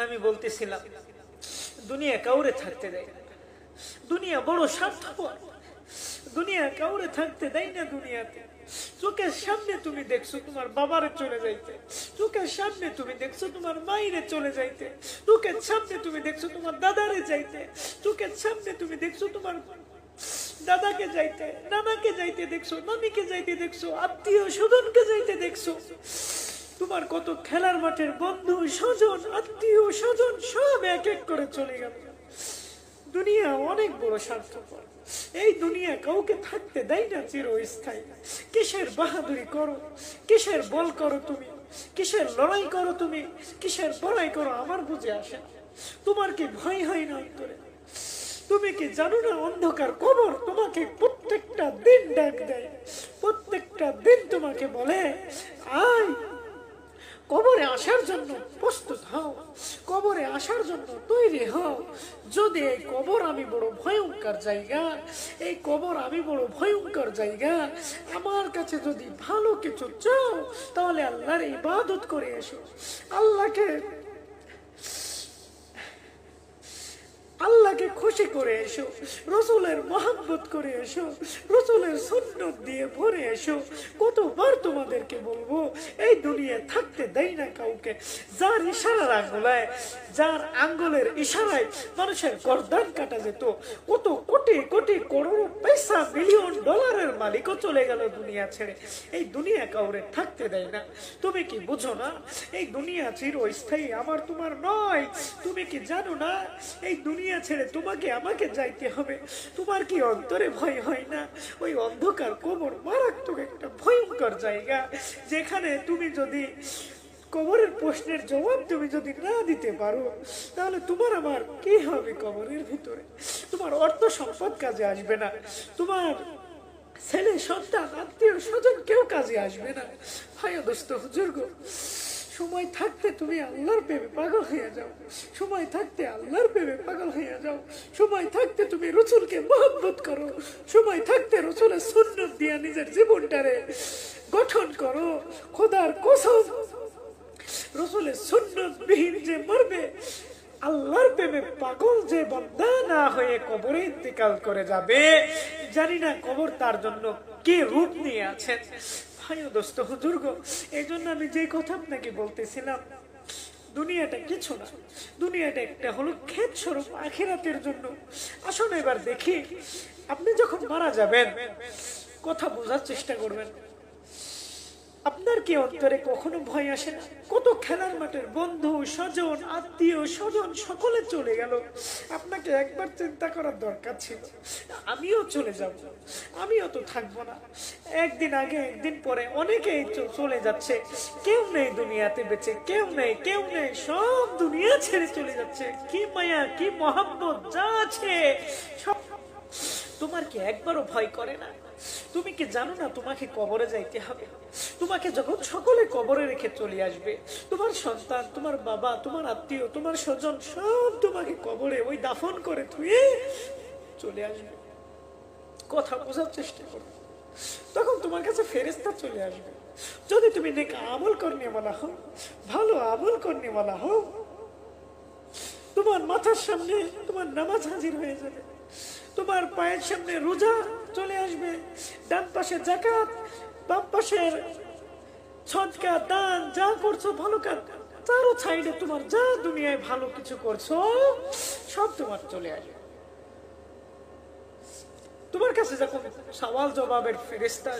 আমি বলতেছিলাম। দুনিয়া কাউরে থাকতে দেয়। দুনিয়া বড় স্বার্থপর। দুনিয়া কাউরে থাকতে দেয় না দুনিয়াতে। চোখের সামনে তুমি দেখছ তোমার বাবারে চলে যাইতে। চোখের সামনে তুমি দেখছ তোমার মাইরে চলে যাইতে। চোখের সামনে তুমি দেখছ তোমার দাদারে যাইতে। চোখের সামনে তুমি দেখছ তোমার দাদাকে যাইতে, নানাকে যাইতে দেখছ, নানিকে যাইতে দেখছ আত্মীয় স্বজনকে যাইতে দেখছ। তোমার কত খেলার মাঠের বন্ধু, স্বজন, আত্মীয়, স্বজন, সব এক এক করে চলে গেল। দুনিয়া অনেক বড় স্বার্থপর। এই দুনিয়া কাউকে থাকতে দেয় না চিরস্থায়ী। কিসের বাহাদুরি করো? কিসের বল করো তুমি? কিসের লড়াই করো তুমি? কিসের বড়াই করো আমার বুঝে আসে তোমার কি ভয় হয় না অন্তরে? তুমি কি জানো না অন্ধকার কবর তোমাকে প্রত্যেকটা দিন ডাক দেয়? প্রত্যেকটা দিন তোমাকে বলে আয় কবরে আসার জন্য প্রস্তুত হও কবরে আসার জন্য তৈরি হও যদি এই কবর আমি বড় ভয়ঙ্কর জায়গা, এই কবর আমি বড় ভয়ঙ্কর জায়গা, আমার কাছে যদি ভালো কিছু চাও, তাহলে আল্লাহর ইবাদত করে এসো। আল্লাহকে আল্লাহকে খুশি করে এসো, রসুলের মোহাম্মত করে এসো, রসুলের সুন্নত দিয়ে ভরে এসো। কতবার তোমাদেরকে বলব, এই দুনিয়া থাকতে দেয় না কাউকে। যার ইশারার আঙ্গুলায় যার আঙ্গুলের ইশারায় মানুষের গরদান কাটা যেত, কত কোটি কোটি করোড় পয়সা, মিলিয়ন ডলারের মালিকও চলে গেল দুনিয়া ছেড়ে। এই দুনিয়া কাউরে থাকতে দেয় না। তুমি কি বুঝো না? এই দুনিয়া চিরস্থায়ী, আমার তোমার নয়। তুমি কি জানো না? এই দুনিয়া ছেড়ে তোমাকে আমাকে যাইতে হবে। তোমার কি অন্তরে ভয় হয় না? ওই অন্ধকার কোমর মারাত্মক একটা ভয়ঙ্কর জায়গা, যেখানে তুমি যদি কবরের প্রশ্নের জবাব তুমি যদি না দিতে পারো, তাহলে তোমার আমার কি হবে কবরের ভিতরে? তোমার অর্থ সম্পদ কাজে আসবে না। তোমার ছেলে, সন্তান আত্মীয় স্বজন কেউ কাজে আসবে না। হায় দোস্ত হুজুর গো সময় থাকতে তুমি আল্লাহর প্রেমে পাগল হয়ে যাও। সময় থাকতে আল্লাহর প্রেমে পাগল হয়ে যাও। সময় থাকতে তুমি রসুলকে মহব্বত করো। সময় থাকতে রসুলের সুন্নত দিয়া নিজের জীবনটারে গঠন করো। খোদার কসম, রসুলের সুন্নত বিহীন যে মরবে, আল্লাহর প্রেমে পাগল যে বন্দা না হয়ে কবরে ইন্তেকাল করে যাবে, জানি না কবর তার জন্য কি রূপ নিয়ে আছেন। ভাই দোস্ত, হুজুর গো এই জন্য আমি যে কথা আপনাকে বলতেছিলাম, দুনিয়াটা কিছু না। দুনিয়াটা একটা হলো ক্ষেত স্বরূপ আখেরাতের জন্য। আসুন এবার দেখি, আপনি যখন মারা যাবেন, কথা বোঝার চেষ্টা করবেন। আপনার কি অন্তরে কখনো ভয় আসে না? কত খেলার মাঠের বন্ধু, স্বজন, আত্মীয়, স্বজন সকলে চলে গেল। আপনাকে একবার চিন্তা করার দরকার ছিল। আমিও চলে যাব। আমিও তো থাকব না। একদিন আগে, একদিন পরে অনেকেই চলে যাচ্ছে। কেউ নেই দুনিয়াতে বেঁচে, কেউ নেই কেউ নেই, সব দুনিয়া ছেড়ে চলে যাচ্ছে। কি মায়া, কি মহাব্বত, যা আছে, সব তোমার কি একবারও ভয় করে না? তুমি কি জানো না তোমাকে কবরে যাইতে হবে? তোমাকে যখন সকলে কবরে রেখে চলে আসবে, তোমার সন্তান, তোমার বাবা, তোমার আত্মীয়, তোমার স্বজন সব তোমাকে কবরে ওই দাফন করে ধুয়ে চলে আসবে। কথা বোঝার চেষ্টা করো। তখন তোমার কাছে ফেরেস্তা চলে আসবে। যদি তুমি নেক আমল বলা হও, ভালো আমল বলা হও, তোমার মাথার সামনে তোমার নামাজ হাজির হয়ে যাবে। তোমার পায়ের সামনে রোজা চলে আসবে। ডান পাশে জাকাত বাম পাশের সদকা দান, যা করছ ভালো কাজ, তারও সাইডে তোমার যা দুনিয়ায় ভালো কিছু করছ, সব তোমার চলে আসবে। তোমার কাছে যখন সওয়াল জবাবের ফেরেস্তা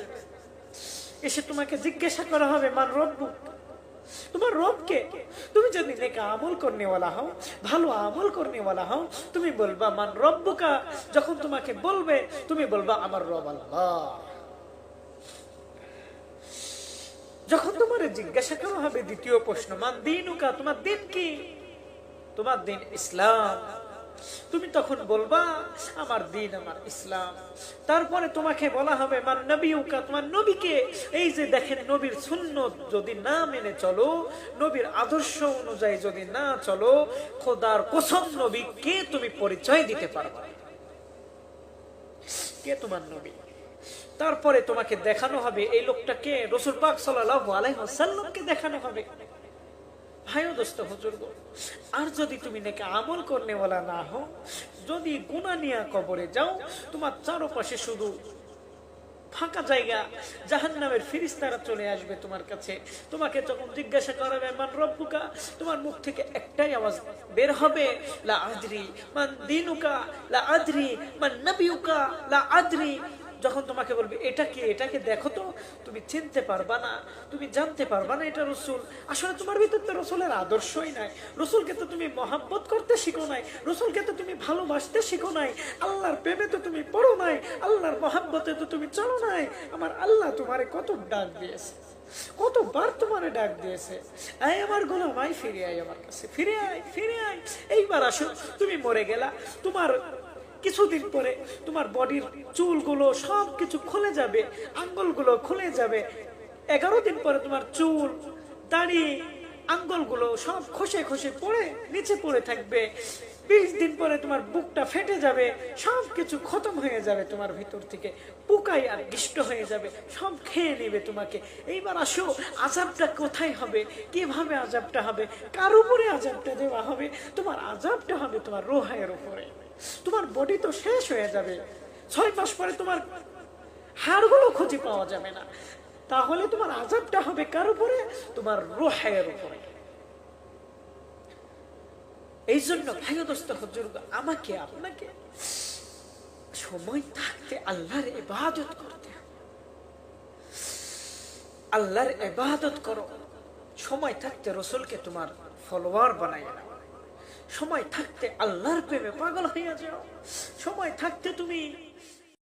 এসে তোমাকে জিজ্ঞাসা করা হবে, মান রব্বু তোমার রবকে। তুমি যদি নেকা আমল করনেওয়ালা হও, ভালো আমল করনেওয়ালা হও, তুমি বলবা, মান রব্বুকা? যখন তোমাকে বলবে, তুমি বলবা, আমার রব আল্লাহ। যখন তোমার জিজ্ঞাসা করা হবে, দ্বিতীয় প্রশ্ন, মান দিনুকা? তোমার দিন কি? তোমার দিন ইসলাম। তুমি তখন বলবা, আমার দিন, আমার ইসলাম। তারপরে তোমাকে বলা হবে আমার নবীকা তোমার নবীকে, এই যে দেখেন নবীর সুন্নত যদি না মেনে চলো, নবীর আদর্শ অনুযায়ী যদি না চলো, খোদার কোসম নবীকে তুমি পরিচয় দিতে পারবা? কে তোমার নবী? তারপরে তোমাকে দেখানো হবে, এই লোকটাকে রসুল পাক সাল্লাহ আলাইসাল্লামকে দেখানো হবে। ভাইও দোস্ত হুজুর আর যদি তুমি নাকি আমল করনে বলা না হও, যদি গুণা নিয়ে কবরে যাও, তোমার চারপাশে শুধু ফাঁকা জায়গা জাহান নামের ফিরিস্তারা চলে আসবে তোমার কাছে। তোমাকে যখন জিজ্ঞাসা করাবে, মান রব্বুকা? তোমার মুখ থেকে একটাই আওয়াজ বের হবে, লা আদরি মান দিনুকা, লা আদরি মান নবিউকা লা আদরি যখন তোমাকে বলবে, এটা কি? এটাকে দেখো তো, তুমি চিনতে পারবা না, তুমি জানতে পারবা না এটা রসুল। আসলে তোমার ভিতর তো রসুলের আদর্শই নাই। রসুলকে তো তুমি মহাব্বত করতে শিখো নাই। রসুলকে তো তুমি ভালোবাসতে শিখো নাই। আল্লাহর প্রেমে তো তুমি পড়ো নাই। আল্লাহর মহাব্বতে তো তুমি চলো নাই। আমার আল্লাহ তোমারে কত ডাক দিয়েছে। কতবার তোমারে ডাক দিয়েছে। আয় আমার গোলাম, আয় ফিরে আয় আমার কাছে। ফিরে আয় ফিরে আয়। এইবার আসো, তুমি মরে গেলা। তোমার কিছুদিন পরে তোমার বডির চুলগুলো সব কিছু খুলে যাবে, আঙ্গুলগুলো খুলে যাবে। এগারো দিন পরে তোমার চুল, দাড়ি আঙ্গুলগুলো সব খসে খসে পড়ে, নিচে পড়ে থাকবে। বিশ দিন পরে তোমার বুকটা ফেটে যাবে, সব কিছু খতম হয়ে যাবে তোমার ভিতর থেকে। পোকাই আর গিষ্ট হয়ে যাবে, সব খেয়ে নেবে তোমাকে। এইবার আসো, আজাবটা কোথায় হবে? কীভাবে আজাবটা হবে? কার উপরে আজাবটা দেওয়া হবে? তোমার আজাবটা হবে তোমার রোহায়ের উপরে। তোমার বডি তো শেষ হয়ে যাবে। ছয় মাস পরে তোমার হাড়গুলো খুঁজে পাওয়া যাবে না। তাহলে তোমার আজাবটা হবে কার উপরে? তোমার রোহায়ের উপরে। এই জন্য ভাই দোস্ত আমাকে, আপনাকে সময় থাকতে আল্লাহর ইবাদত করতে আল্লাহর ইবাদত করো। সময় থাকতে রসুলকে তোমার ফলোয়ার বানাই সময় থাকতে আল্লাহর প্রেমে পাগল হইয়া যাও। সময় থাকতে তুমি